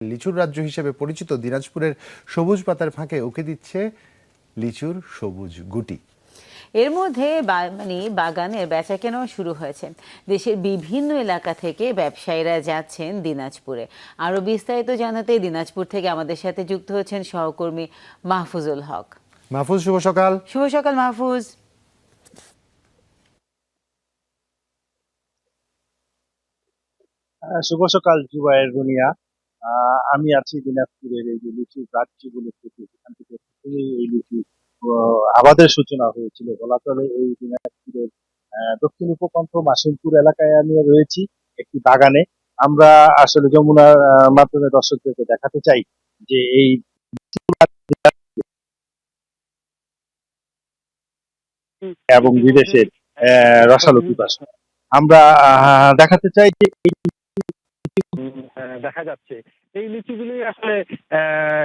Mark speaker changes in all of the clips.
Speaker 1: লিচুর রাজ্য হিসেবে পরিচিত দিনাজপুরের সবুজ পাতার ফাঁকে উকে দিচ্ছে লিচুর সবুজ গুটি।
Speaker 2: এর মধ্যে মানে বাগানের বেচা কেনাও শুরু হয়েছে। দেশের বিভিন্ন এলাকা থেকে ব্যবসায়ীরা যাচ্ছেন দিনাজপুরে। আরও বিস্তারিত জানাতে দিনাজপুর থেকে আমাদের সাথে যুক্ত হচ্ছেন সহকর্মী মাহফুজুল হক।
Speaker 1: মাহফুজ শুভ সকাল।
Speaker 2: শুভ সকাল মাহফুজ।
Speaker 3: আহ, শুভ সকাল জুবাইর দুনিয়া আমি আছি দিনাজপুরের এই যে লিচু গাছগুলো থেকে, সেখান থেকে এই লিচু আবাদের সূচনা হয়েছিল বলা চলে এই দিনাজপুরের দক্ষিণ উপকণ্ঠ মাসিমপুর এলাকায় আমি রয়েছি একটি বাগানে। আমরা আসলে যমুনার মাধ্যমে দর্শকদেরকে দেখাতে চাই যে এই এবং বিদেশের রসালো পিপাসা। আমরা দেখাতে চাই যে
Speaker 4: দেখা যাচ্ছে। এই লিচুগুলি আসলে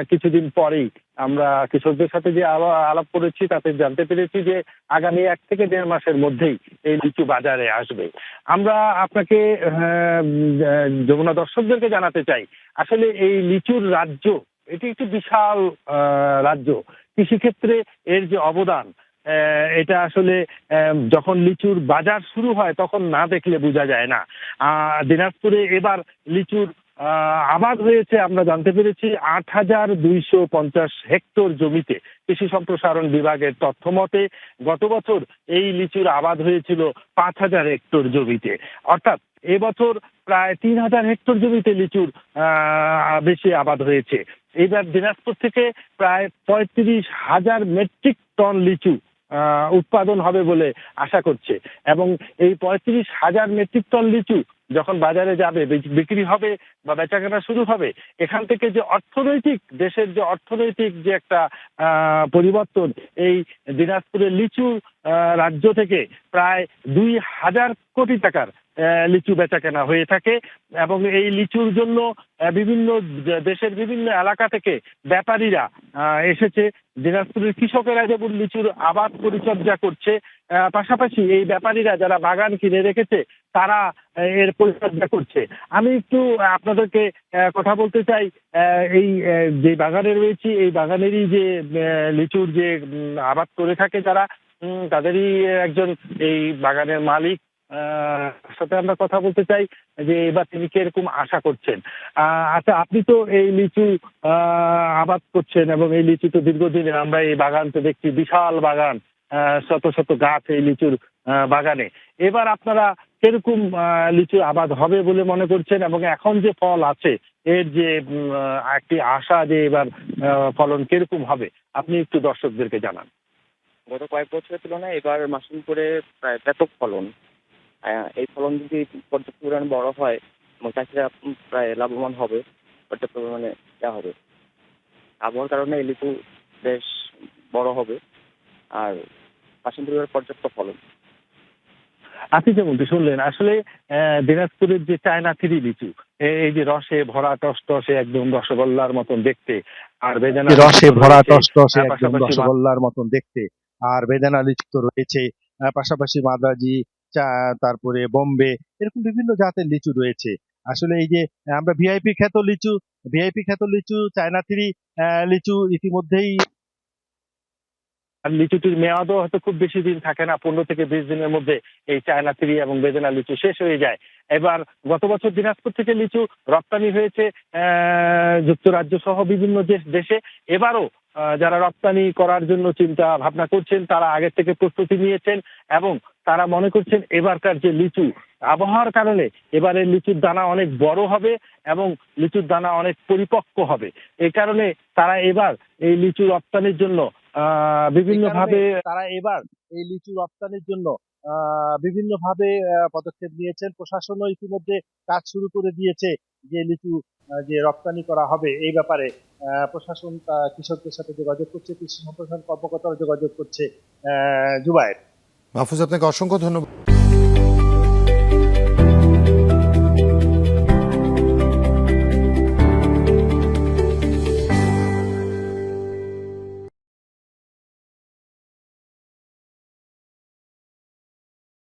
Speaker 4: কিছুদিন পরেই আমরা কৃষকদের সাথে যে আলাপ করেছি, তাতে জানতে পেরেছি যে আগামী এক থেকে দেড় মাসের মধ্যেই এই লিচু বাজারে আসবে। আমরা আপনাকে যমুনা দর্শকদেরকে জানাতে চাই। আসলে এই লিচুর রাজ্য, এটি একটি বিশাল রাজ্য। কৃষিক্ষেত্রে এর যে অবদান এটা আসলে যখন লিচুর বাজার শুরু হয়, তখন না দেখলে বোঝা যায় না। দিনাজপুরে এবার লিচুর আবাদ হয়েছে, আমরা জানতে পেরেছি, আট হাজার দুইশো পঞ্চাশ হেক্টর জমিতে। কৃষি সম্প্রসারণ বিভাগের তথ্য মতে, গত বছর এই লিচুর আবাদ হয়েছিল পাঁচ হাজার হেক্টর জমিতে। অর্থাৎ, এবছর প্রায় তিন হাজার হেক্টর জমিতে লিচুর বেশি আবাদ হয়েছে। এবার দিনাজপুর থেকে প্রায় পঁয়ত্রিশ হাজার মেট্রিক টন লিচু উৎপাদন হবে বলে আশা করছে। এবং এই পঁয়ত্রিশ হাজার মেট্রিক টন লিচু যখন বাজারে যাবে বিক্রি হবে বা বেচাকেনা শুরু হবে, এখান থেকে যে অর্থনৈতিক, দেশের যে অর্থনৈতিক যে একটা পরিবর্তন, এই দিনাজপুরের লিচু রাজ্য থেকে প্রায় দুই হাজার কোটি টাকার লিচু বেচাকেনা হয়ে থাকে এবং এই লিচুর জন্য বিভিন্ন দেশের বিভিন্ন এলাকা থেকে ব্যাপারীরা এসেছে। দিনাজপুরের কৃষকেরা যেমন লিচুর আবাদ পরিচর্যা করছে পাশাপাশি এই ব্যাপারীরা যারা বাগান কিনে রেখেছে, তারা এর পরিচর্যা করছে। আমি একটু আপনাদেরকে কথা বলতে চাই এই যে বাগানে রয়েছি, এই বাগানেরই যে লিচুর যে আবাদ করে থাকে যারা তাদেরই একজন এই বাগানের মালিক। সাথে আমরা কথা বলতে চাই যে এবার তিনি কীরকম আশা করছেন। আচ্ছা আপনি তো এই লিচু আবাদ করছেন এবং এই লিচু তো দীর্ঘদিনের আমরা এই বাগান তো দেখছি, বিশাল বাগান শত শত গাছ এই লিচুর বাগানে। এবার আপনারা কীরকম লিচুর আবাদ হবে বলে মনে করছেন এবং এখন যে ফল আছে, এর যে একটি আশা যে এবার ফলন কীরকম হবে, আপনি একটু দর্শকদেরকে জানান।
Speaker 5: গত কয়েক বছরের তুলনায় এবার মাশরুম করে প্রায় ব্যাপক ফলন। এই ফলন যদি পর্যাপ্ত পরিমাণে বড় হয় এবং চাষিরা প্রায় লাভবান হবে পর্যাপ্ত পরিমাণে দেওয়া হবে। আবহাওয়ার কারণে এই লিচু বেশ বড় হবে আর পরিবারের পর্যাপ্ত ফলন।
Speaker 4: আপনি যেমনটি শুনলেন আসলে আহ, দিনাজপুরের যে চায়না থ্রি লিচু এই যে রসে ভরা টস টসে একদম রসগোল্লার মতন দেখতে আর বেদানা
Speaker 3: রসে ভরা টস টসে একদম রসগোল্লার মতন দেখতে আর বেদানা লিচু তো রয়েছে পাশাপাশি মাদ্রাজি চা তারপরে বম্বে, এরকম বিভিন্ন জাতের লিচু রয়েছে। আসলে এই যে, আমরা ভিআইপি খ্যাত লিচু ভিআইপি খ্যাত লিচু, চায়না থ্রি লিচু ইতিমধ্যেই
Speaker 4: লিচুটির মেয়াদও হয়তো খুব বেশি দিন থাকে না, পনেরো থেকে বিশ দিনের মধ্যে এই চায়না থ্রি এবং বেদেনা লিচু শেষ হয়ে যায়। এবার গত বছর দিনাজপুর থেকে লিচু রপ্তানি হয়েছে যুক্তরাজ্য সহ বিভিন্ন দেশ- দেশে। এবারও যারা রপ্তানি করার জন্য চিন্তা ভাবনা করছেন, তারা আগের থেকে প্রস্তুতি নিয়েছেন এবং তারা মনে করছেন এবারকার যে লিচু আবহাওয়ার কারণে এবারের লিচুর দানা অনেক বড় হবে এবং লিচুর দানা অনেক পরিপক্ক হবে। এই কারণে তারা এবার এই লিচু রপ্তানির জন্য, আহ বিভিন্ন ভাবে
Speaker 3: তারা এবার এই লিচু রপ্তানির জন্য বিভিন্ন ভাবে পদক্ষেপ নিয়েছেন। প্রশাসনও ইতিমধ্যে কাজ শুরু করে দিয়েছে যে লিচু যে রপ্তানি করা হবে এই ব্যাপারে। প্রশাসন কৃষকদের সাথে যোগাযোগ করছে, কৃষি সম্প্রসারণ কর্মকর্তারা যোগাযোগ করছে জুবায়ের।
Speaker 1: মাহফুজ আপনাকে অসংখ্য ধন্যবাদ।